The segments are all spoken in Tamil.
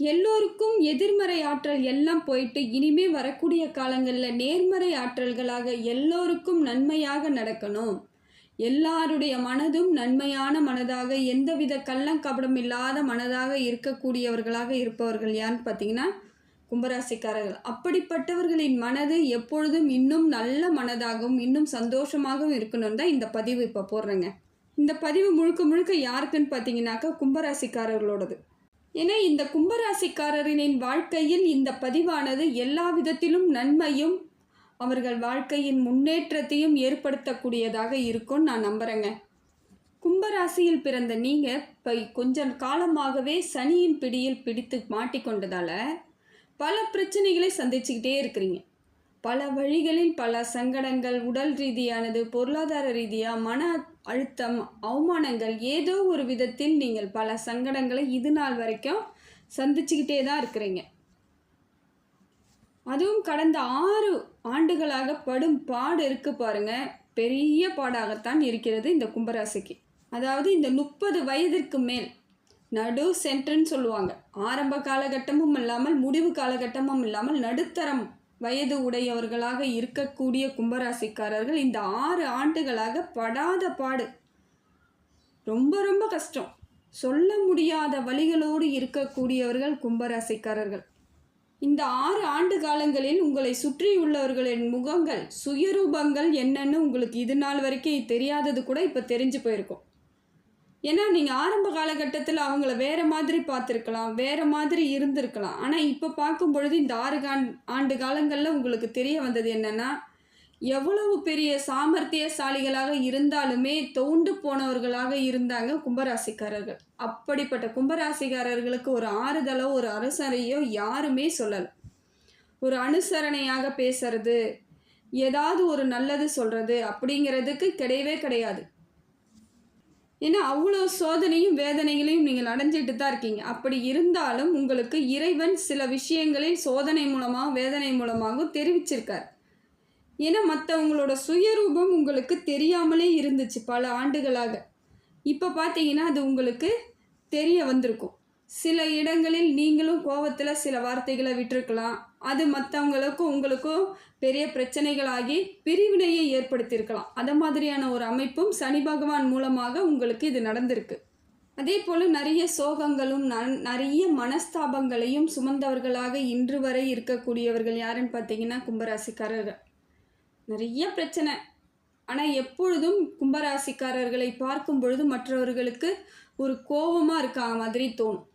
எல்லோருக்கும் எதிர்மறை ஆற்றல் எல்லாம் போயிட்டு இனிமே வரக்கூடிய காலங்களில் நேர்மறை ஆற்றல்களாக எல்லோருக்கும் நன்மையாக நடக்கணும். எல்லாருடைய மனதும் நன்மையான மனதாக எந்தவித கள்ளங்கபடம் இல்லாத மனதாக இருக்கக்கூடியவர்களாக இருப்பவர்கள் யாருன்னு பார்த்தீங்கன்னா கும்பராசிக்காரர்கள். அப்படிப்பட்டவர்களின் மனது எப்பொழுதும் இன்னும் நல்ல மனதாகவும் இன்னும் சந்தோஷமாகவும் இருக்கணும்னு தான் இந்த பதிவு இப்போ போடுறேங்க. இந்த பதிவு முழுக்க முழுக்க யாருக்குன்னு பார்த்தீங்கன்னாக்கா கும்பராசிக்காரர்களோடது. ஏன்னா இந்த கும்பராசிக்காரரின் வாழ்க்கையில் இந்த பதிவானது எல்லா விதத்திலும் நன்மையும் அவர்கள் வாழ்க்கையின் முன்னேற்றத்தையும் ஏற்படுத்தக்கூடியதாக இருக்கும்னு நான் நம்புகிறேங்க கும்பராசியில் பிறந்த நீங்கள் இப்போ கொஞ்சம் காலமாகவே சனியின் பிடியில் பிடித்து மாட்டிக்கொண்டதால் பல பிரச்சனைகளை சந்திச்சுக்கிட்டே இருக்கிறீங்க. பல வழிகளில் பல சங்கடங்கள் உடல் ரீதியானது பொருளாதார ரீதியாக மன அழுத்தம் அவமானங்கள் ஏதோ ஒரு விதத்தில் நீங்கள் பல சங்கடங்களை இது நாள் வரைக்கும் சந்திச்சுக்கிட்டே தான் இருக்கிறீங்க. அதுவும் கடந்த ஆறு ஆண்டுகளாக படும் பாடு இருக்கு பாருங்க. பெரிய பாடாகத்தான் இருக்கிறது இந்த கும்பராசிக்கு. அதாவது இந்த முப்பது வயதிற்கு மேல் நடு சென்டர்ன்னு சொல்லுவாங்க. ஆரம்ப காலகட்டமும் இல்லாமல் முடிவு காலகட்டமும் இல்லாமல் நடுத்தரம் வயது உடையவர்களாக இருக்கக்கூடிய கும்பராசிக்காரர்கள் இந்த ஆறு ஆண்டுகளாக படாத பாடு. ரொம்ப ரொம்ப கஷ்டம். சொல்ல முடியாத வழிகளோடு இருக்கக்கூடியவர்கள் கும்பராசிக்காரர்கள். இந்த ஆறு ஆண்டு காலங்களில் உங்களை சுற்றியுள்ளவர்களின் முகங்கள் சுயரூபங்கள் என்னன்னு உங்களுக்கு இது நாள் வரைக்கும் தெரியாதது கூட இப்போ தெரிஞ்சு போயிருக்கும். ஏன்னா நீங்கள் ஆரம்ப காலகட்டத்தில் அவங்கள வேறு மாதிரி பார்த்துருக்கலாம் வேறு மாதிரி இருந்திருக்கலாம். ஆனால் இப்போ பார்க்கும் பொழுது இந்த ஆறு ஆண்டு காலங்களில் உங்களுக்கு தெரிய வந்தது என்னென்னா எவ்வளவு பெரிய சாமர்த்தியசாலிகளாக இருந்தாலுமே தோண்டு போனவர்களாக இருந்தாங்க கும்பராசிக்காரர்கள். அப்படிப்பட்ட கும்பராசிக்காரர்களுக்கு ஒரு ஆறுதலோ ஒரு அரசரையோ யாருமே சொல்லலை. ஒரு அனுசரணையாக பேசுறது ஏதாவது ஒரு நல்லது சொல்கிறது அப்படிங்கிறதுக்கு கிடையவே கிடையாது. ஏன்னா அவ்வளோ சோதனையும் வேதனைகளையும் நீங்கள் அடைஞ்சிட்டு தான் இருக்கீங்க. அப்படி இருந்தாலும் உங்களுக்கு இறைவன் சில விஷயங்களை சோதனை மூலமாக வேதனை மூலமாகவும் தெரிவிச்சிருக்கார். ஏன்னா மற்றவங்களோட சுயரூபம் உங்களுக்கு தெரியாமலே இருந்துச்சு பல ஆண்டுகளாக. இப்போ பார்த்தீங்கன்னா அது உங்களுக்கு தெரிய வந்திருக்கும். சில இடங்களில் நீங்களும் கோவத்தில் சில வார்த்தைகளை விட்டுருக்கலாம். அது மற்றவங்களுக்கும் உங்களுக்கும் பெரிய பிரச்சனைகளாகி பிரிவினையை ஏற்படுத்தியிருக்கலாம். அது மாதிரியான ஒரு அமைப்பும் சனி பகவான் மூலமாக உங்களுக்கு இது நடந்திருக்கு. அதே போல் நிறைய சோகங்களும் நிறைய மனஸ்தாபங்களையும் சுமந்தவர்களாக இன்று வரை இருக்கக்கூடியவர்கள் யாருன்னு பார்த்தீங்கன்னா கும்பராசிக்காரர்கள். நிறைய பிரச்சனை. ஆனால் எப்பொழுதும் கும்பராசிக்காரர்களை பார்க்கும் பொழுது மற்றவர்களுக்கு ஒரு கோபமாக இருக்கா மாதிரி தோணும்.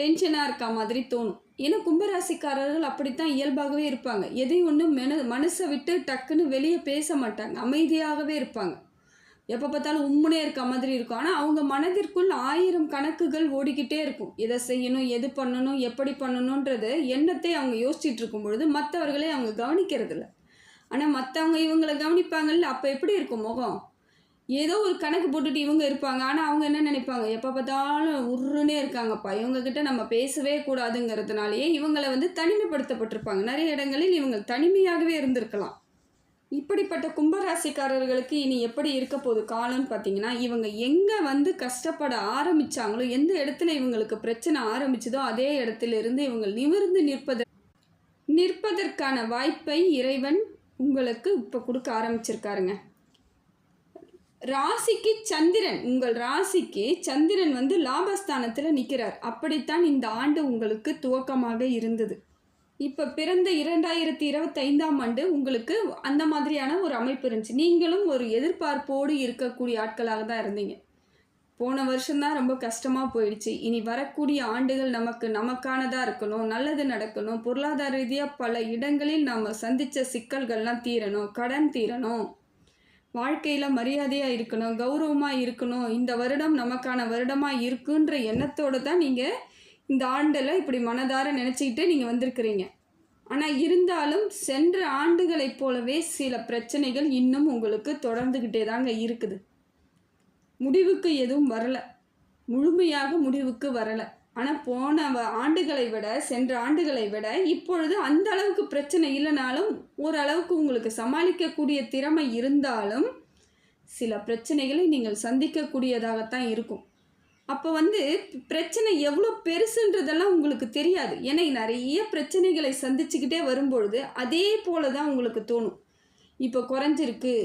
டென்ஷனாக இருக்கா மாதிரி தோணும். ஏன்னா கும்பராசிக்காரர்கள் அப்படித்தான் இயல்பாகவே இருப்பாங்க. எதையும் ஒன்றும் மென மனசை விட்டு டக்குன்னு வெளியே பேச மாட்டாங்க. அமைதியாகவே இருப்பாங்க. எப்போ பார்த்தாலும் உம்முனே இருக்க மாதிரி இருக்கும். ஆனால் அவங்க மனதிற்குள் ஆயிரம் கணக்குகள் ஓடிக்கிட்டே இருக்கும். எதை செய்யணும் எது பண்ணணும் எப்படி பண்ணணுன்றது எண்ணத்தை அவங்க யோசிச்சுட்டு இருக்கும் பொழுது மற்றவர்களே அவங்க கவனிக்கிறதில்ல. ஆனால் மற்றவங்க இவங்களை கவனிப்பாங்கல்ல அப்போ எப்படி இருக்கும் முகம்? ஏதோ ஒரு கணக்கு போட்டுட்டு இவங்க இருப்பாங்க. ஆனால் அவங்க என்ன நினைப்பாங்க? எப்போ பார்த்தாலும் உருன்னே இருக்காங்கப்பா. இவங்க கிட்ட நம்ம பேசவே கூடாதுங்கிறதுனாலேயே இவங்களை வந்து தனிமைப்படுத்தப்பட்டிருப்பாங்க. நிறைய இடங்களில் இவங்க தனிமையாகவே இருந்திருக்கலாம். இப்படிப்பட்ட கும்பராசிக்காரர்களுக்கு இனி எப்படி இருக்க போகுது காலம்னு பார்த்தீங்கன்னா இவங்க எங்கே வந்து கஷ்டப்பட ஆரம்பிச்சாங்களோ எந்த இடத்துல இவங்களுக்கு பிரச்சனை ஆரம்பிச்சதோ அதே இடத்துல இருந்து இவங்க நிமிர்ந்து நிற்பது நிற்பதற்கான வாய்ப்பை இறைவன் உங்களுக்கு இப்போ கொடுக்க ஆரம்பிச்சிருக்காருங்க. ராசிக்கு சந்திரன். உங்கள் ராசிக்கு சந்திரன் வந்து லாபஸ்தானத்தில் நிற்கிறார் அப்படித்தான் இந்த ஆண்டு உங்களுக்கு துவக்கமாக இருந்தது. இப்போ பிறந்த இரண்டாயிரத்தி இருபத்தைந்தாம் ஆண்டு உங்களுக்கு அந்த மாதிரியான ஒரு அமைப்பு இருந்துச்சு. நீங்களும் ஒரு எதிர்பார்ப்போடு இருக்கக்கூடிய ஆட்களாக தான் இருந்தீங்க. போன வருஷம்தான் ரொம்ப கஷ்டமாக போயிடுச்சு. இனி வரக்கூடிய ஆண்டுகள் நமக்கு நமக்கானதாக இருக்கணும் நல்லது நடக்கணும். பொருளாதார ரீதியாக பல இடங்களில் நாம் சந்தித்த சிக்கல்கள்லாம் தீரணும் கடன் தீரணும். வாழ்க்கையில் மரியாதையாக இருக்கணும் கௌரவமாக இருக்கணும். இந்த வருடம் நமக்கான வருடமாக இருக்குன்ற எண்ணத்தோடு தான் நீங்கள் இந்த ஆண்டில் இப்படி மனதார நினச்சிக்கிட்டு நீங்கள் வந்திருக்கிறீங்க. ஆனால் இருந்தாலும் சென்ற ஆண்டுகளைப் போலவே சில பிரச்சனைகள் இன்னும் உங்களுக்கு தொடர்ந்துக்கிட்டே தாங்க இருக்குது. முடிவுக்கு எதுவும் வரலை. முழுமையாக முடிவுக்கு வரலை. ஆனால் போன வ- ஆண்டுகளை விட சென்ற ஆண்டுகளை விட இப்பொழுது அந்த அளவுக்கு பிரச்சனை இல்லைனாலும் ஓரளவுக்கு உங்களுக்கு சமாளிக்கக்கூடிய திறமை இருந்தாலும் சில பிரச்சனைகளை நீங்கள் சந்திக்கக்கூடியதாகத்தான் இருக்கும். அப்போ வந்து பிரச்சனை எவ்வளோ பெருசுன்றதெல்லாம் உங்களுக்கு தெரியாது. ஏன்னா நிறைய பிரச்சனைகளை சந்திச்சுக்கிட்டே வரும்பொழுது அதே போல தான் உங்களுக்கு தோணும். இப்போ குறைஞ்சிருக்கு.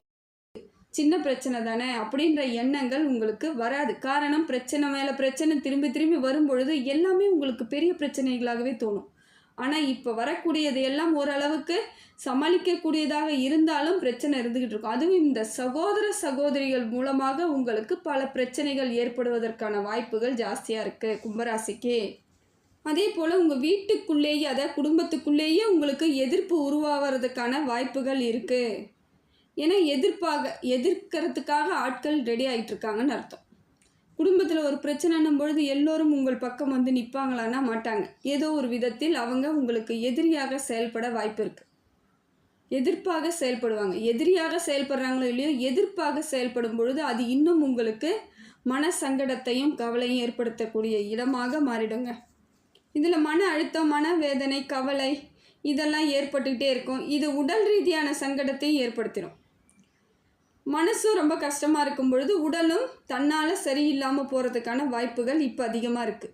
சின்ன பிரச்சனை தானே அப்படின்ற எண்ணங்கள் உங்களுக்கு வராது. காரணம் பிரச்சனை மேலே பிரச்சனை திரும்பி திரும்பி வரும்பொழுது எல்லாமே உங்களுக்கு பெரிய பிரச்சனைகளாகவே தோணும். ஆனால் இப்போ வரக்கூடியது எல்லாம் ஓரளவுக்கு சமாளிக்கக்கூடியதாக இருந்தாலும் பிரச்சனை இருந்துக்கிட்டு இருக்கும். அதுவும் இந்த சகோதர சகோதரிகள் மூலமாக உங்களுக்கு பல பிரச்சனைகள் ஏற்படுவதற்கான வாய்ப்புகள் ஜாஸ்தியாக இருக்குது கும்பராசிக்கு. அதே போல் உங்கள் வீட்டுக்குள்ளேயே அதாவது குடும்பத்துக்குள்ளேயே உங்களுக்கு எதிர்ப்பு உருவாகிறதுக்கான வாய்ப்புகள் இருக்குது ஏன்னா எதிர்ப்பாக எதிர்க்கிறதுக்காக ஆட்கள் ரெடி ஆகிட்டு இருக்காங்கன்னு அர்த்தம். குடும்பத்தில் ஒரு பிரச்சனைன்னும் பொழுது எல்லோரும் உங்கள் பக்கம் வந்து நிற்பாங்களான்னா மாட்டாங்க. ஏதோ ஒரு விதத்தில் அவங்க உங்களுக்கு எதிரியாக செயல்பட வாய்ப்பு இருக்குது எதிர்ப்பாக செயல்படுவாங்க. எதிரியாக செயல்படுறாங்களோ இல்லையோ எதிர்ப்பாக செயல்படும் பொழுது அது இன்னும் உங்களுக்கு மன சங்கடத்தையும் கவலையும் ஏற்படுத்தக்கூடிய இடமாக மாறிடுங்க. இதில் மன அழுத்தம் மன வேதனை கவலை இதெல்லாம் ஏற்பட்டுக்கிட்டே இருக்கும். இது உடல் ரீதியான சங்கடத்தையும் ஏற்படுத்திடும் மனசும் ரொம்ப கஷ்டமாக இருக்கும் பொழுது உடலும் தன்னால் சரியில்லாமல் போகிறதுக்கான வாய்ப்புகள் இப்போ அதிகமாக இருக்குது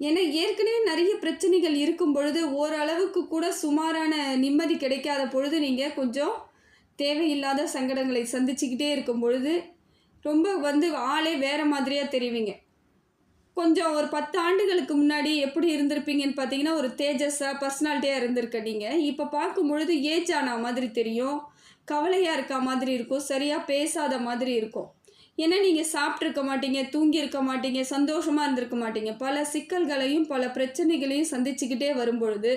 ஏன்னா ஏற்கனவே நிறைய பிரச்சனைகள் இருக்கும் பொழுது ஓரளவுக்கு கூட சுமாரான நிம்மதி கிடைக்காத பொழுது நீங்கள் கொஞ்சம் தேவையில்லாத சங்கடங்களை சந்திச்சுக்கிட்டே இருக்கும் பொழுது ரொம்ப வந்து ஆளே வேறு மாதிரியாக தெரிவிங்க. கொஞ்சம் ஒரு பத்து ஆண்டுகளுக்கு முன்னாடி எப்படி இருந்திருப்பீங்கன்னு பார்த்தீங்கன்னா ஒரு தேஜஸாக பர்சனாலிட்டியாக இருந்திருக்க நீங்கள் இப்போ பார்க்கும் பொழுது ஏஜ் ஆன மாதிரி தெரியும். கவலையாக இருக்க மாதிரி இருக்கும் சரியாக பேசாத மாதிரி இருக்கும். ஏன்னா நீங்கள் சாப்பிட்ருக்க மாட்டீங்க தூங்கியிருக்க மாட்டீங்க சந்தோஷமாக இருந்திருக்க மாட்டீங்க. பல சிக்கல்களையும் பல பிரச்சனைகளையும் சந்திச்சுக்கிட்டே வரும்பொழுது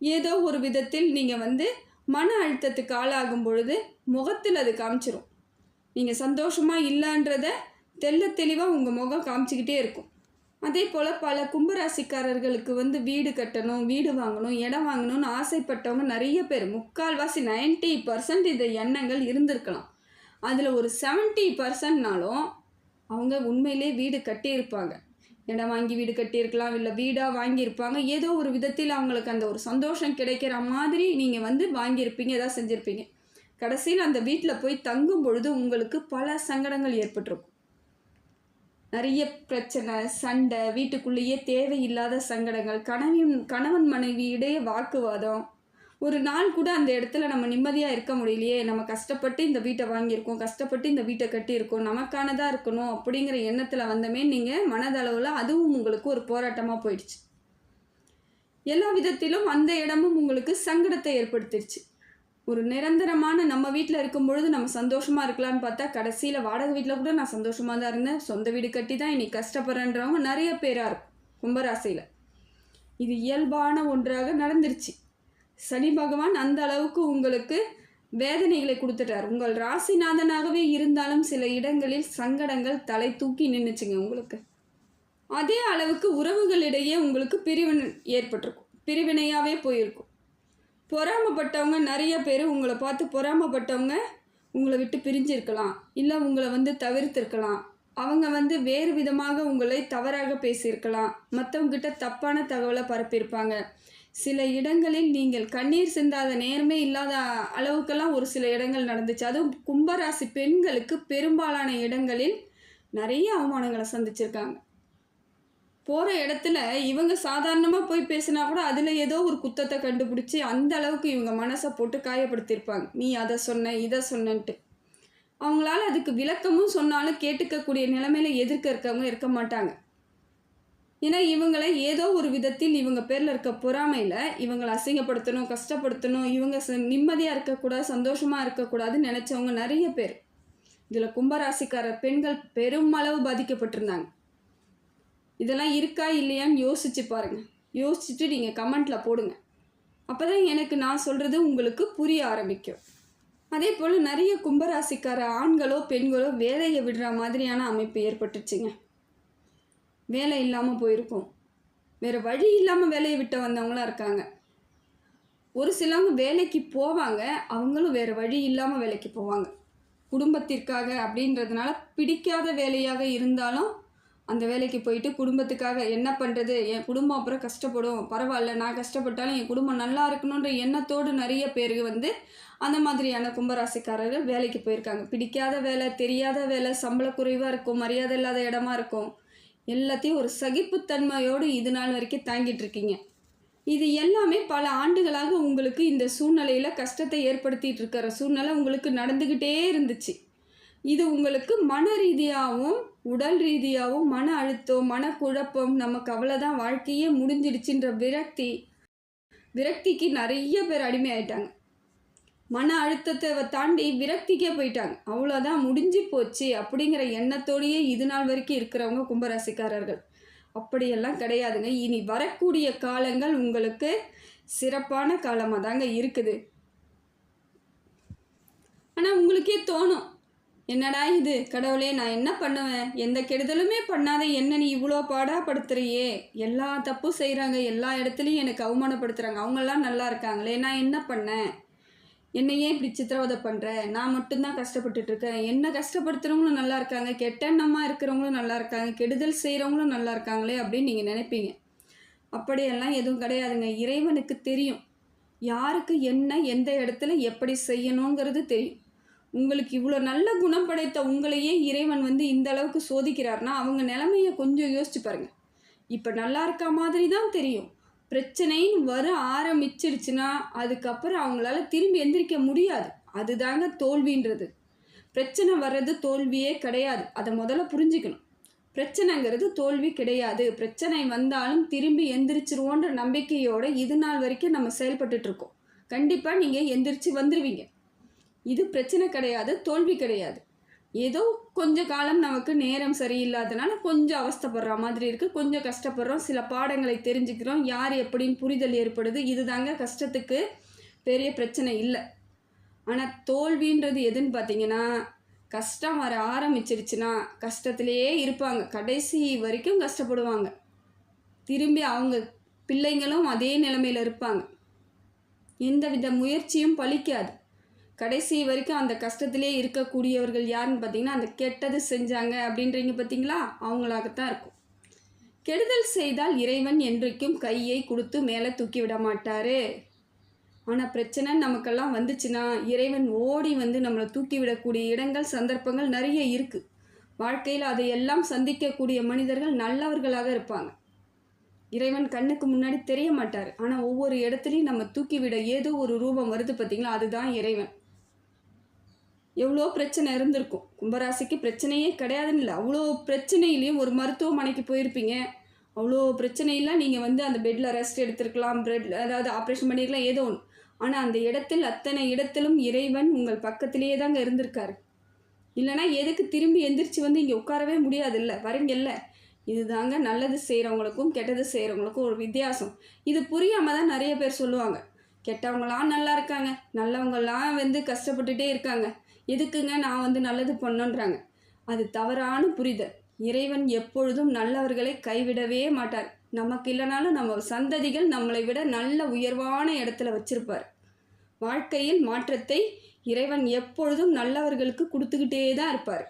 ஏதோ ஒரு விதத்தில் நீங்கள் வந்து மன அழுத்தத்துக்கு ஆளாகும் பொழுது முகத்தில் அது காமிச்சிரும். நீங்கள் சந்தோஷமாக இல்லைன்றத தெள்ள தெளிவாக உங்கள் முகம் காமிச்சிக்கிட்டே இருக்கும். அதே போல் பல கும்பராசிக்காரர்களுக்கு வந்து வீடு கட்டணும் வீடு வாங்கணும் இடம் வாங்கணும்னு ஆசைப்பட்டவங்க நிறைய பேர். முக்கால்வாசி நைன்ட்டி பர்சன்ட் இந்த எண்ணங்கள் இருந்திருக்கலாம். அதில் ஒரு செவன்ட்டி பர்சன்ட்னாலும் அவங்க உண்மையிலே வீடு கட்டியிருப்பாங்க. இடம் வாங்கி வீடு கட்டியிருக்கலாம் இல்லை வீடாக வாங்கியிருப்பாங்க. ஏதோ ஒரு விதத்தில் அவங்களுக்கு அந்த ஒரு சந்தோஷம் கிடைக்கிற மாதிரி நீங்கள் வந்து வாங்கியிருப்பீங்க ஏதாவது செஞ்சுருப்பீங்க. கடைசியில் அந்த வீட்டில் போய் தங்கும் பொழுது உங்களுக்கு பல சங்கடங்கள் ஏற்பட்டிருக்கும். நிறைய பிரச்சனை சண்டை வீட்டுக்குள்ளேயே தேவையில்லாத சங்கடங்கள் கணவன் கணவன் மனைவி இடையே வாக்குவாதம். ஒரு நாள் கூட அந்த இடத்துல நம்ம நிம்மதியாக இருக்க முடியலையே. நம்ம கஷ்டப்பட்டு இந்த வீட்டை வாங்கியிருக்கோம் கஷ்டப்பட்டு இந்த வீட்டை கட்டியிருக்கோம் நமக்கானதாக இருக்கணும் அப்படிங்கிற எண்ணத்தில் வந்தமே நீங்கள் மனதளவில் அதுவும் உங்களுக்கு ஒரு போராட்டமாக போயிடுச்சு. எல்லா விதத்திலும் அந்த இடமும் உங்களுக்கு சங்கடத்தை ஏற்படுத்திடுச்சு. ஒரு நிரந்தரமான நம்ம வீட்டில் இருக்கும் பொழுது நம்ம சந்தோஷமாக இருக்கலாம்னு பார்த்தா கடைசியில் வாடகை வீட்டில் கூட நான் சந்தோஷமாக தான் இருந்தேன். சொந்த வீடு கட்டி தான் இன்னைக்கு கஷ்டப்படுறேன்றவங்க நிறைய பேராக இருக்கும் கும்பராசியில். இது இயல்பான ஒன்றாக நடந்துருச்சு. சனி பகவான் அந்த அளவுக்கு உங்களுக்கு வேதனைகளை கொடுத்துட்டார். உங்கள் ராசிநாதனாகவே இருந்தாலும் சில இடங்களில் சங்கடங்கள் தலை தூக்கி நின்றுச்சுங்க உங்களுக்கு. அதே அளவுக்கு உறவுகளிடையே உங்களுக்கு பிரிவினை ஏற்பட்டிருக்கும். பிரிவினையாகவே போயிருக்கும். பொறாமப்பட்டவங்க நிறைய பேர் உங்களை பார்த்து பொறாமப்பட்டவங்க உங்களை விட்டு பிரிஞ்சிருக்கலாம். இல்லை உங்களை வந்து தவிர்த்திருக்கலாம். அவங்க வந்து வேறு விதமாக உங்களை தவறாக பேசியிருக்கலாம். மற்றவங்ககிட்ட தப்பான தகவலை பரப்பியிருப்பாங்க. சில இடங்களில் நீங்கள் கண்ணீர் சிந்தாத நேரமே இல்லாத அளவுக்கெல்லாம் ஒரு சில இடங்கள் நடந்துச்சு. அதுவும் கும்பராசி பெண்களுக்கு பெரும்பாலான இடங்களில் நிறைய அவமானங்களை சந்திச்சிருக்காங்க. போகிற இடத்துல இவங்க சாதாரணமாக போய் பேசினா கூட அதில் ஏதோ ஒரு குத்தத்தை கண்டுபிடிச்சி அந்த அளவுக்கு இவங்க மனசை போட்டு காயப்படுத்தியிருப்பாங்க. நீ அதை சொன்ன இதை சொன்னன்ட்டு. அவங்களால அதுக்கு விளக்கமும் சொன்னாலும் கேட்டுக்கக்கூடிய நிலைமையில எதிர்க்க இருக்கவங்க இருக்க மாட்டாங்க. ஏன்னா இவங்களை ஏதோ ஒரு விதத்தில் இவங்க பேரில் இருக்க பொறாமையில் இவங்களை அசிங்கப்படுத்தணும் கஷ்டப்படுத்தணும் இவங்க நிம்மதியாக இருக்கக்கூடாது சந்தோஷமாக இருக்கக்கூடாதுன்னு நினச்சவங்க நிறைய பேர். இதில் கும்பராசிக்கார பெண்கள் பெருமளவு பாதிக்கப்பட்டிருந்தாங்க. இதெல்லாம் இருக்கா இல்லையான்னு யோசிச்சு பாருங்கள் யோசிச்சுட்டு நீங்கள் கமெண்ட்டில் போடுங்க. அப்போ தான் எனக்கு நான் சொல்கிறது உங்களுக்கு புரிய ஆரம்பிக்கும். அதே போல் நிறைய கும்பராசிக்கார ஆண்களோ பெண்களோ வேலையை விடுற மாதிரியான அமைப்பு ஏற்பட்டுச்சுங்க. வேலை இல்லாமல் போயிருக்கும். வேறு வழி இல்லாமல் வேலையை விட்டு வந்தவங்களாம் இருக்காங்க. ஒரு சிலவங்க வேலைக்கு போவாங்க அவங்களும் வேறு வழி இல்லாமல் வேலைக்கு போவாங்க. குடும்பத்திற்காக அப்படின்றதுனால பிடிக்காத வேலையாக இருந்தாலும் அந்த வேலைக்கு போயிட்டு குடும்பத்துக்காக என்ன பண்ணுறது என் குடும்பம் அப்புறம் கஷ்டப்படும். பரவாயில்ல நான் கஷ்டப்பட்டாலும் என் குடும்பம் நல்லா இருக்கணுன்ற எண்ணத்தோடு நிறைய பேர் வந்து அந்த மாதிரியான கும்பராசிக்காரர்கள் வேலைக்கு போயிருக்காங்க. பிடிக்காத வேலை தெரியாத வேலை சம்பள குறைவாக இருக்கும் மரியாதை இல்லாத இடமா இருக்கும். எல்லாத்தையும் ஒரு சகிப்புத்தன்மையோடு இது நாள் வரைக்கும் தாங்கிட்டு இருக்கீங்க. இது எல்லாமே பல ஆண்டுகளாக உங்களுக்கு இந்த சூழ்நிலையில் கஷ்டத்தை ஏற்படுத்திட்டு இருக்கிற சூழ்நிலை உங்களுக்கு நடந்துக்கிட்டே இருந்துச்சு. இது உங்களுக்கு மன ரீதியாகவும் உடல் ரீதியாகவும் மன அழுத்தம் மனக்குழப்பம் நமக்கு அவ்வளோதான் வாழ்க்கையே முடிஞ்சிடுச்சுன்ற விரக்தி விரக்திக்கு நிறைய பேர் அடிமையாயிட்டாங்க. மன அழுத்தத்தை தாண்டி விரக்திக்கே போயிட்டாங்க. அவ்வளோதான் முடிஞ்சு போச்சு அப்படிங்கிற எண்ணத்தோடையே இது நாள் வரைக்கும் இருக்கிறவங்க கும்பராசிக்காரர்கள். அப்படியெல்லாம் கிடையாதுங்க. இனி வரக்கூடிய காலங்கள் உங்களுக்கு சிறப்பான காலமாக தாங்க இருக்குது. ஆனால் உங்களுக்கே தோணும். என்னடா இது? கடவுளே நான் என்ன பண்ணுவேன்? எந்த கெடுதலுமே பண்ணாத என்ன நீ இவ்வளோ பாடாப்படுத்துறியே. எல்லா தப்பும் செய்கிறாங்க எல்லா இடத்துலையும் எனக்கு அவமானப்படுத்துகிறாங்க அவங்கெல்லாம் நல்லா இருக்காங்களே. நான் என்ன பண்ணேன்? என்னை ஏன் இப்படி சித்திரவதை பண்ணுற நான் மட்டும்தான் கஷ்டப்பட்டுட்டு இருக்கேன். என்ன கஷ்டப்படுத்துகிறவங்களும் நல்லா இருக்காங்க. கெட்டெண்ணமாக இருக்கிறவங்களும் நல்லா இருக்காங்க. கெடுதல் செய்கிறவங்களும் நல்லா இருக்காங்களே அப்படின்னு நீங்கள் நினைப்பீங்க. அப்படியெல்லாம் எதுவும் கிடையாதுங்க. இறைவனுக்கு தெரியும். யாருக்கு என்ன எந்த இடத்துல எப்படி செய்யணுங்கிறது தெரியும். உங்களுக்கு இவ்வளோ நல்ல குணம் படைத்த உங்களையே இறைவன் வந்து இந்த அளவுக்கு சோதிக்கிறார்னா அவங்க நிலமையை கொஞ்சம் யோசிச்சு பாருங்க. இப்போ நல்லா இருக்க மாதிரி தான் தெரியும். பிரச்சனைன்னு வர ஆரம்பிச்சிடுச்சுன்னா அதுக்கப்புறம் அவங்களால திரும்பி எந்திரிக்க முடியாது. அதுதாங்க தோல்வின்றது. பிரச்சனை வர்றது தோல்வியே கிடையாது. அதை முதல்ல புரிஞ்சுக்கணும். பிரச்சனைங்கிறது தோல்வி கிடையாது. பிரச்சனை வந்தாலும் திரும்பி எந்திரிச்சிருவோன்ற நம்பிக்கையோடு இது நாள் வரைக்கும் நம்ம செயல்பட்டுட்ருக்கோம் கண்டிப்பாக நீங்கள் எந்திரிச்சு வந்துடுவீங்க இது பிரச்சனை கிடையாது தோல்வி கிடையாது. ஏதோ கொஞ்ச காலம் நமக்கு நேரம் சரியில்லாதனால கொஞ்சம் அவஸ்தைப்படுற மாதிரி இருக்குது கொஞ்சம் கஷ்டப்படுறோம். சில பாடங்களை தெரிஞ்சுக்கிறோம். யார் எப்படின்னு புரிதல் ஏற்படுது. இதுதாங்க கஷ்டத்துக்கு பெரிய பிரச்சனை இல்லை. ஆனால் தோல்வின்றது எதுன்னு பார்த்தீங்கன்னா கஷ்டம் வர ஆரம்பிச்சிருச்சுன்னா கஷ்டத்திலேயே இருப்பாங்க. கடைசி வரைக்கும் கஷ்டப்படுவாங்க. திரும்பி அவங்க பிள்ளைங்களும் அதே நிலைமையில் இருப்பாங்க. எந்தவித முயற்சியும் பலிக்காது. கடைசி வரைக்கும் அந்த கஷ்டத்திலே இருக்கக்கூடியவர்கள் யாருன்னு பார்த்தீங்கன்னா அந்த கெட்டது செஞ்சாங்க அப்படின்றீங்க பார்த்தீங்களா? அவங்களாகத்தான் இருக்கும். கெடுதல் செய்தால் இறைவன் என்றைக்கும் கையை கொடுத்து மேலே தூக்கி விட மாட்டார். ஆனால் பிரச்சனை நமக்கெல்லாம் வந்துச்சுன்னா இறைவன் ஓடி வந்து நம்மளை தூக்கி விடக்கூடிய இடங்கள் சந்தர்ப்பங்கள் நிறைய இருக்குது வாழ்க்கையில் அதையெல்லாம் சந்திக்கக்கூடிய மனிதர்கள் நல்லவர்களாக இருப்பாங்க. இறைவன் கண்ணுக்கு முன்னாடி தெரிய மாட்டார். ஆனால் ஒவ்வொரு இடத்துலையும் நம்ம தூக்கிவிட ஏதோ ஒரு ரூபம் வருது பார்த்தீங்களா? அதுதான் இறைவன். எவ்வளோ பிரச்சனை இருந்திருக்கும். கும்பராசிக்கு பிரச்சனையே கிடையாதுன்னு இல்லை. அவ்வளோ பிரச்சனையிலையும் ஒரு மருத்துவமனைக்கு போயிருப்பீங்க. அவ்வளோ பிரச்சனையெல்லாம் நீங்கள் வந்து அந்த பெட்டில் ரெஸ்ட் எடுத்திருக்கலாம். பிரெட் அதாவது ஆப்ரேஷன் பண்ணியிருக்கலாம் ஏதோ ஒன்று ஆனால் அந்த இடத்தில் அத்தனை இடத்திலும் இறைவன் உங்கள் பக்கத்திலேயே தாங்க இருந்திருக்காரு. இல்லைனா எதுக்கு திரும்பி எந்திரிச்சு வந்து இங்கே உட்காரவே முடியாதுல்ல? வரீங்கல்ல? இதுதாங்க நல்லது செய்கிறவங்களுக்கும் கெட்டது செய்கிறவங்களுக்கும் ஒரு வித்தியாசம். இது புரியாமல் தான் நிறைய பேர் சொல்லுவாங்க. கெட்டவங்களாம் நல்லா இருக்காங்க. நல்லவங்களாம் வந்து கஷ்டப்பட்டுட்டே இருக்காங்க. எதுக்குங்க நான் வந்து நல்லது பண்ணோன்றாங்க. அது தவறான புரிதல். இறைவன் எப்பொழுதும் நல்லவர்களை கைவிடவே மாட்டார். நமக்கு இல்லைனாலும் நம்ம சந்ததிகள் நம்மளை விட நல்ல உயர்வான இடத்துல வச்சிருப்பார். வாழ்க்கையில் மாற்றத்தை இறைவன் எப்பொழுதும் நல்லவர்களுக்கு கொடுத்துக்கிட்டே தான் இருப்பார்.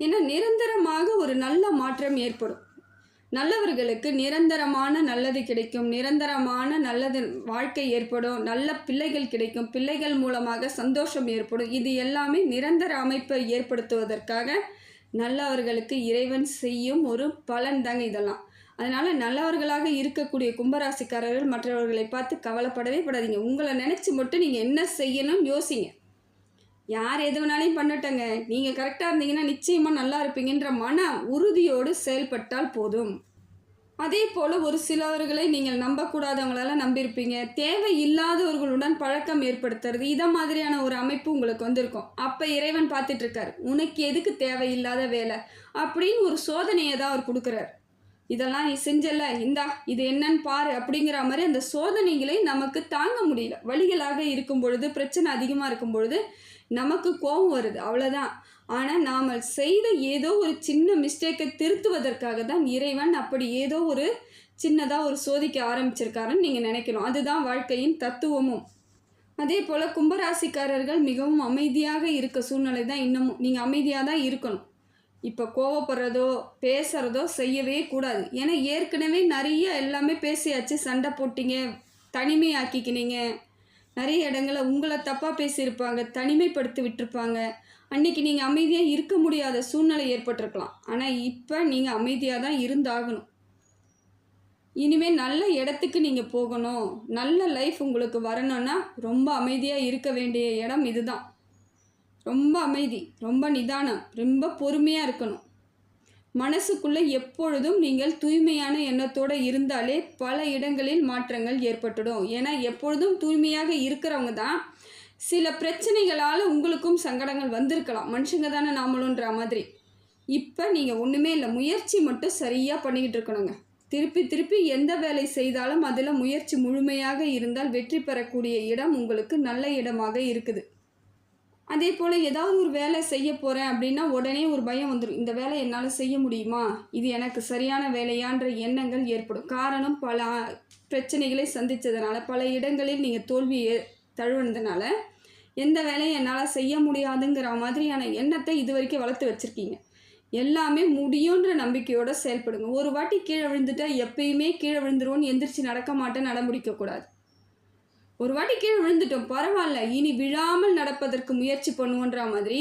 ஏன்னா நிரந்தரமாக ஒரு நல்ல மாற்றம் ஏற்படும். நல்லவர்களுக்கு நிரந்தரமான நல்லது கிடைக்கும். நிரந்தரமான நல்லது வாழ்க்கை ஏற்படும். நல்ல பிள்ளைகள் கிடைக்கும். பிள்ளைகள் மூலமாக சந்தோஷம் ஏற்படும். இது எல்லாமே நிரந்தர அமைப்பை ஏற்படுத்துவதற்காக நல்லவர்களுக்கு இறைவன் செய்யும் ஒரு பலன் தாங்க இதெல்லாம். அதனால் நல்லவர்களாக இருக்கக்கூடிய கும்பராசிக்காரர்கள் மற்றவர்களை பார்த்து கவலைப்படவே படாதீங்க. உங்களை நினச்சி மட்டும் நீங்கள் என்ன செய்யணும் யோசிங்க. யார் எது வேணாலையும் பண்ணட்டங்க. நீங்கள் கரெக்டாக இருந்தீங்கன்னா நிச்சயமாக நல்லா இருப்பீங்கன்ற மன உறுதியோடு செயல்பட்டால் போதும். அதே போல் ஒரு சிலவர்களை நீங்கள் நம்பக்கூடாதவங்களெல்லாம் நம்பியிருப்பீங்க. தேவை இல்லாதவர்களுடன் பழக்கம் ஏற்படுத்துறது இதை மாதிரியான ஒரு அமைப்பு உங்களுக்கு வந்திருக்கும். அப்போ இறைவன் பார்த்துட்ருக்கார் உனக்கு எதுக்கு தேவையில்லாத வேலை? அப்படின்னு ஒரு சோதனையை தான் அவர் கொடுக்குறாரு. இதெல்லாம் நீ செஞ்சல இந்தா இது என்னன்னு பாரு அப்படிங்கிற மாதிரி அந்த சோதனைகளை நமக்கு தாங்க முடியல. வழிகளாக இருக்கும் பொழுது பிரச்சனை அதிகமாக இருக்கும் பொழுது நமக்கு கோபம் வருது. அவ்வளோதான் ஆனால் நாம் செய்த ஏதோ ஒரு சின்ன மிஸ்டேக்கை திருத்துவதற்காக தான் இறைவன் அப்படி ஏதோ ஒரு சின்னதாக ஒரு சோதிக்க ஆரம்பிச்சிருக்காருன்னு நீங்கள் நினைக்கணும். அதுதான் வாழ்க்கையின் தத்துவமும். அதே போல் கும்பராசிக்காரர்கள் மிகவும் அமைதியாக இருக்க சூழ்நிலை தான் இன்னமும். நீங்கள் அமைதியாக தான் இருக்கணும். இப்போ கோவப்படுறதோ பேசுகிறதோ செய்யவே கூடாது. ஏன்னா ஏற்கனவே நிறைய எல்லாமே பேசியாச்சு. சண்டை போட்டிங்க தனிமையாக்கிக்கினீங்க. நிறைய இடங்கள உங்களை தப்பாக பேசியிருப்பாங்க தனிமைப்படுத்தி விட்டுருப்பாங்க. அன்னைக்கு நீங்கள் அமைதியாக இருக்க முடியாத சூழ்நிலை ஏற்பட்டிருக்கலாம். ஆனால் இப்போ நீங்கள் அமைதியாக தான் இருந்தாகணும். இனிமேல் நல்ல இடத்துக்கு நீங்கள் போகணும். நல்ல லைஃப் உங்களுக்கு வரணும்னா ரொம்ப அமைதியாக இருக்க வேண்டிய இடம் இதுதான். ரொம்ப அமைதி ரொம்ப நிதானம் ரொம்ப பொறுமையாக இருக்கணும். மனசுக்குள்ளே எப்பொழுதும் நீங்கள் தூய்மையான எண்ணத்தோடு இருந்தாலே பல இடங்களில் மாற்றங்கள் ஏற்பட்டுடும். ஏன்னா எப்பொழுதும் தூய்மையாக இருக்கிறவங்க தான் சில பிரச்சனைகளால் உங்களுக்கும் சங்கடங்கள் வந்திருக்கலாம். மனுஷங்க தானே நாமளுன்ற மாதிரி. இப்போ நீங்கள் ஒன்றுமே இல்லை. முயற்சி மட்டும் சரியாக பண்ணிக்கிட்டு இருக்கணுங்க. திருப்பி திருப்பி எந்த வேலை செய்தாலும் அதில் முயற்சி முழுமையாக இருந்தால் வெற்றி பெறக்கூடிய இடம் உங்களுக்கு நல்ல இடமாக இருக்குது. அதே போல் ஏதாவது ஒரு வேலை செய்ய போகிறேன் அப்படின்னா உடனே ஒரு பயம் வந்துடும் இந்த வேலை என்னால் செய்ய முடியுமா? இது எனக்கு சரியான வேலையான்ற எண்ணங்கள் ஏற்படும். காரணம் பல பிரச்சனைகளை சந்தித்ததுனால பல இடங்களில் நீங்கள் தோல்வியை தழுவினதுனால எந்த வேலையும் என்னால் செய்ய முடியாதுங்கிற மாதிரியான எண்ணத்தை இது வரைக்கும் வளர்த்து வச்சுருக்கீங்க. எல்லாமே முடியுன்ற நம்பிக்கையோடு செயல்படுங்க. ஒரு வாட்டி கீழே விழுந்துட்டால் எப்பயுமே கீழே விழுந்துருவோன்னு எந்திரிச்சு நடக்க மாட்டேன் நடமுடிக்கக்கூடாது ஒரு வாட்டி கீழே விழுந்துட்டோம் பரவாயில்ல. இனி விழாமல் நடப்பதற்கு முயற்சி பண்ணுவோன்ற மாதிரி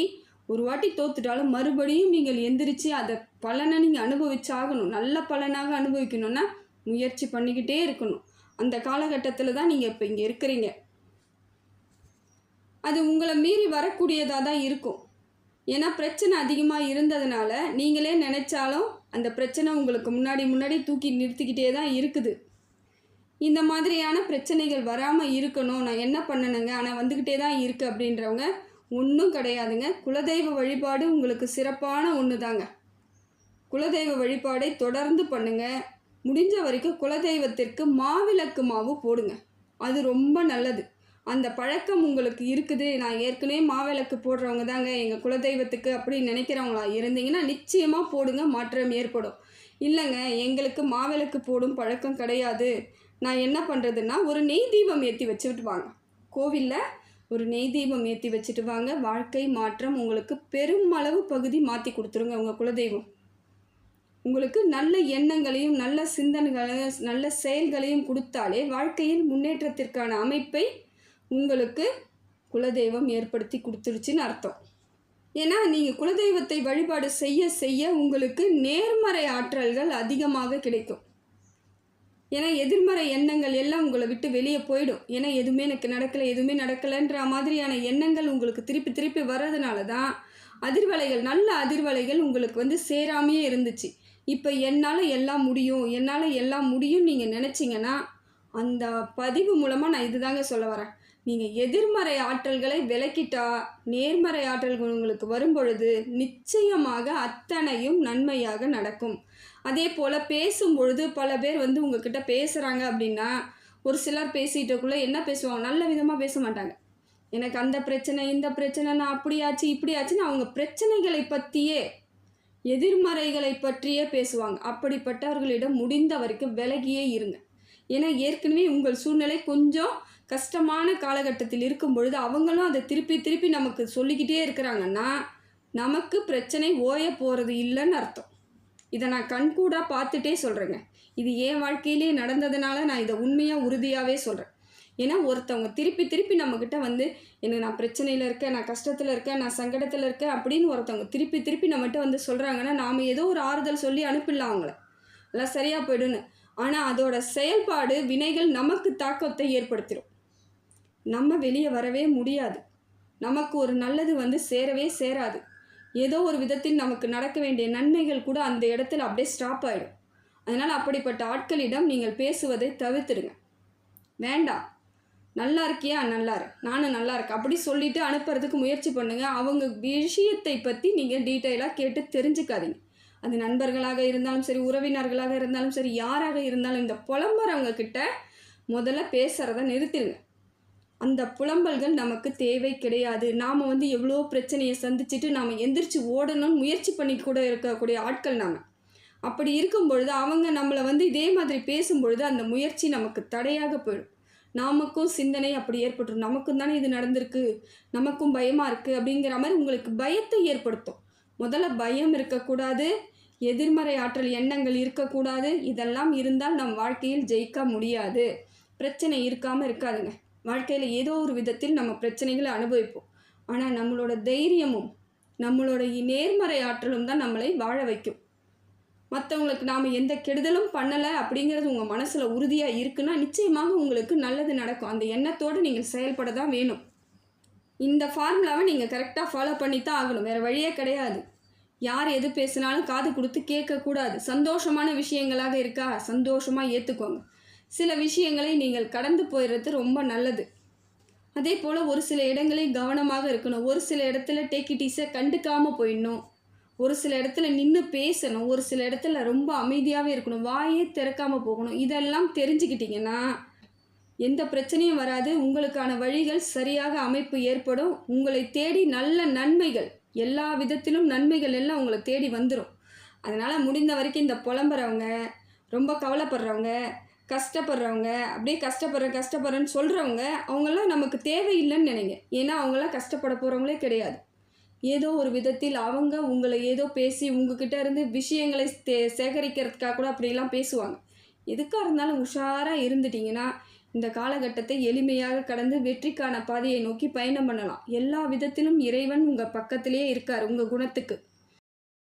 ஒரு வாட்டி தோத்துட்டாலும் மறுபடியும் நீங்கள் எந்திரிச்சு அதை பலனை நீங்கள் அனுபவிச்சாகணும். நல்ல பலனாக அனுபவிக்கணும்னா முயற்சி பண்ணிக்கிட்டே இருக்கணும். அந்த காலகட்டத்தில் தான் நீங்கள் இப்போ இங்கே இருக்கிறீங்க. அது உங்களை மீறி வரக்கூடியதாக தான் இருக்கும். ஏன்னா பிரச்சனை அதிகமாக இருந்ததுனால நீங்களே நினச்சாலும் அந்த பிரச்சனை உங்களுக்கு முன்னாடி முன்னாடி தூக்கி நிறுத்திக்கிட்டே தான் இருக்குது. இந்த மாதிரியான பிரச்சனைகள் வராமல் இருக்கணும். நான் என்ன பண்ணணுங்க? ஆனால் வந்துக்கிட்டே தான் இருக்குது அப்படின்றவங்க ஒன்றும் கிடையாதுங்க. குலதெய்வ வழிபாடு உங்களுக்கு சிறப்பான ஒன்று தாங்க குலதெய்வ வழிபாடை தொடர்ந்து பண்ணுங்க. முடிஞ்ச வரைக்கும் குலதெய்வத்திற்கு மாவிளக்கு மாவு போடுங்க. அது ரொம்ப நல்லது. அந்த பழக்கம் உங்களுக்கு இருக்குது. நான் ஏற்கனவே மாவிளக்கு போடுறவங்க தாங்க. எங்கள் குலதெய்வத்துக்கு அப்படின்னு நினைக்கிறவங்களா இருந்தீங்கன்னா நிச்சயமாக போடுங்க. மாற்றம் ஏற்படும். இல்லைங்க எங்களுக்கு மாவிளக்கு போடும் பழக்கம் கிடையாது. நான் என்ன பண்ணுறதுன்னா ஒரு நெய் தீபம் ஏற்றி வச்சுட்டு வாங்க. கோவிலில் ஒரு நெய் தீபம் ஏற்றி வச்சுட்டு வாங்க. வாழ்க்கை மாற்றம் உங்களுக்கு பெருமளவு பகுதி மாற்றி கொடுத்துருங்க உங்கள் குலதெய்வம். உங்களுக்கு நல்ல எண்ணங்களையும் நல்ல சிந்தனைகளையும் நல்ல செயல்களையும் கொடுத்தாலே வாழ்க்கையில் முன்னேற்றத்திற்கான அமைப்பை உங்களுக்கு குலதெய்வம் ஏற்படுத்தி கொடுத்துருச்சுன்னு அர்த்தம். ஏன்னா நீங்கள் குலதெய்வத்தை வழிபாடு செய்ய செய்ய உங்களுக்கு நேர்மறை ஆற்றல்கள் அதிகமாக கிடைக்கும். ஏன்னா எதிர்மறை எண்ணங்கள் எல்லாம் உங்களை விட்டு வெளியே போயிடும். ஏன்னா எதுவுமே எனக்கு நடக்கலை எதுவுமே நடக்கலைன்ற மாதிரியான எண்ணங்கள் உங்களுக்கு திருப்பி திருப்பி வர்றதுனால தான் அதிர்வலைகள் நல்ல அதிர்வலைகள் உங்களுக்கு வந்து சேராமையே இருந்துச்சு. இப்போ என்னால் எல்லாம் முடியும் என்னால் எல்லாம் முடியும் நீங்கள் நினச்சிங்கன்னா அந்த பதிவு மூலமாக நான் இதுதாங்க சொல்ல வரேன். நீங்கள் எதிர்மறை ஆற்றல்களை விலக்கிட்டா நேர்மறை ஆற்றல்கள் உங்களுக்கு வரும்பொழுது நிச்சயமாக அத்தனையும் நன்மையாக நடக்கும். அதே போல் பேசும்பொழுது பல பேர் வந்து உங்ககிட்ட பேசுகிறாங்க அப்படின்னா ஒரு சிலர் பேசிட்டக்குள்ளே என்ன பேசுவாங்க? நல்ல விதமாக பேச மாட்டாங்க. எனக்கு அந்த பிரச்சனை இந்த பிரச்சனை நான் அப்படியாச்சு இப்படியாச்சுன்னு அவங்க பிரச்சனைகளை பற்றியே எதிர்மறைகளை பற்றியே பேசுவாங்க. அப்படிப்பட்டவர்களிடம் முடிந்த வரைக்கும் விலகியே இருங்க. ஏன்னா ஏற்கனவே உங்கள் சூழ்நிலை கொஞ்சம் கஷ்டமான காலகட்டத்தில் இருக்கும் பொழுது அவங்களும் அதை திருப்பி திருப்பி நமக்கு சொல்லிக்கிட்டே இருக்கிறாங்கன்னா நமக்கு பிரச்சனை ஓய போகிறது இல்லைன்னு அர்த்தம். இதை நான் கண்கூடாக பார்த்துட்டே சொல்கிறேங்க இது என் வாழ்க்கையிலே நடந்ததுனால நான் இதை உண்மையாக உறுதியாகவே சொல்கிறேன் ஏன்னா ஒருத்தவங்க திருப்பி திருப்பி நம்மக்கிட்ட வந்து எனக்கு நான் பிரச்சனையில் இருக்கேன் நான் கஷ்டத்தில் இருக்கேன் நான் சங்கடத்தில் இருக்கேன் அப்படின்னு ஒருத்தவங்க திருப்பி திருப்பி நம்மகிட்ட வந்து சொல்கிறாங்கன்னா நாம் ஏதோ ஒரு ஆறுதல் சொல்லி அனுப்பிடலாம் அவங்கள. எல்லாம் சரியாக போயிடுன்னு ஆனால் அதோட செயல்பாடு வினைகள் நமக்கு தாக்கத்தை ஏற்படுத்திடும் நம்ம வெளியே வரவே முடியாது. நமக்கு ஒரு நல்லது வந்து சேரவே சேராது. ஏதோ ஒரு விதத்தில் நமக்கு நடக்க வேண்டிய நன்மைகள் கூட அந்த இடத்துல அப்படியே ஸ்டாப் ஆகிடும் அதனால் அப்படிப்பட்ட ஆட்களிடம் நீங்கள் பேசுவதை தவிர்த்துடுங்க. வேண்டாம். நல்லா இருக்கியா? நல்லா இரு. நானும் நல்லா இருக்கேன். அப்படி சொல்லிட்டு அனுப்புறதுக்கு முயற்சி பண்ணுங்கள் அவங்க விஷயத்தை பற்றி நீங்கள் டீட்டெயிலாக கேட்டு தெரிஞ்சுக்காதீங்க. அது நண்பர்களாக இருந்தாலும் சரி உறவினர்களாக இருந்தாலும் சரி யாராக இருந்தாலும் இந்த புலம்புறவங்க கிட்ட முதல்ல பேசுகிறத நிறுத்திடுங்க. அந்த புலம்பல்கள் நமக்கு தேவை கிடையாது. நாம் வந்து எவ்வளோ பிரச்சனையை சந்திச்சுட்டு நாம் எந்திரிச்சு ஓடணும்னு முயற்சி பண்ணி கூட இருக்கக்கூடிய ஆட்கள் நாம். அப்படி இருக்கும் பொழுது அவங்க நம்மளை வந்து இதே மாதிரி பேசும்பொழுது அந்த முயற்சி நமக்கு தடையாக போயிடும். நமக்கும் சிந்தனை அப்படி ஏற்பட்டுரும். நமக்கும் தானே இது நடந்திருக்கு. நமக்கும் பயமாக இருக்குது அப்படிங்கிற மாதிரி உங்களுக்கு பயத்தை ஏற்படுத்தும். முதல்ல பயம் இருக்கக்கூடாது. எதிர்மறை ஆற்றல் எண்ணங்கள் இருக்கக்கூடாது. இதெல்லாம் இருந்தால் நம் வாழ்க்கையில் ஜெயிக்க முடியாது. பிரச்சனை இருக்காமல் இருக்காதுங்க. வாழ்க்கையில் ஏதோ ஒரு விதத்தில் நம்ம பிரச்சனைகளை அனுபவிப்போம். ஆனால் நம்மளோட தைரியமும் நம்மளோட நேர்மறை ஆற்றலும் தான் நம்மளை வாழ வைக்கும். மற்றவங்களுக்கு நாம் எந்த கெடுதலும் பண்ணலை அப்படிங்கிறது உங்கள் மனசில் உறுதியாக இருக்குன்னா நிச்சயமாக உங்களுக்கு நல்லது நடக்கும். அந்த எண்ணத்தோடு நீங்கள் செயல்பட தான் வேணும். இந்த ஃபார்முலாவை நீங்கள் கரெக்டாக ஃபாலோ பண்ணி தான் ஆகணும். வேறு வழியே கிடையாது. யார் எது பேசினாலும் காது கொடுத்து கேட்கக்கூடாது. சந்தோஷமான விஷயங்களாக இருக்கா? சந்தோஷமாக ஏற்றுக்கோங்க சில விஷயங்களை நீங்கள் கடந்து போயிடுறது ரொம்ப நல்லது. அதே போல் ஒரு சில இடங்களில் கவனமாக இருக்கணும். ஒரு சில இடத்துல டேக் இட் கண்டுக்காமல் போயிடணும். ஒரு சில இடத்துல நின்று பேசணும். ஒரு சில இடத்துல ரொம்ப அமைதியாகவே இருக்கணும். வாயே திறக்காமல் போகணும். இதெல்லாம் தெரிஞ்சுக்கிட்டிங்கன்னா எந்த பிரச்சனையும் வராது. உங்களுக்கான வழிகள் சரியாக அமைப்பு ஏற்படும். உங்களை தேடி நல்ல நன்மைகள் எல்லா விதத்திலும் நன்மைகள் எல்லாம் உங்களை தேடி வந்துடும் அதனால் முடிந்த வரைக்கும் இந்த புலம்புறவங்க ரொம்ப கவலைப்படுறவங்க கஷ்டப்படுறவங்க அப்படியே கஷ்டப்படுறேன் கஷ்டப்படுறேன்னு சொல்கிறவங்க அவங்கெல்லாம் நமக்கு தேவையில்லைன்னு நினைங்க. ஏன்னா அவங்களாம் கஷ்டப்பட போகிறவங்களே கிடையாது. ஏதோ ஒரு விதத்தில் அவங்க உங்களை ஏதோ பேசி உங்ககிட்ட இருந்து விஷயங்களை தே சேகரிக்கிறதுக்காக கூட அப்படிலாம் பேசுவாங்க. எதுக்காக இருந்தாலும் உஷாராக இருந்துட்டிங்கன்னா இந்த காலகட்டத்தை எளிமையாக கடந்து வெற்றிக்கான பாதையை நோக்கி பயணம் பண்ணலாம். எல்லா விதத்திலும் இறைவன் உங்கள் பக்கத்திலே இருக்கார் உங்கள் குணத்துக்கு.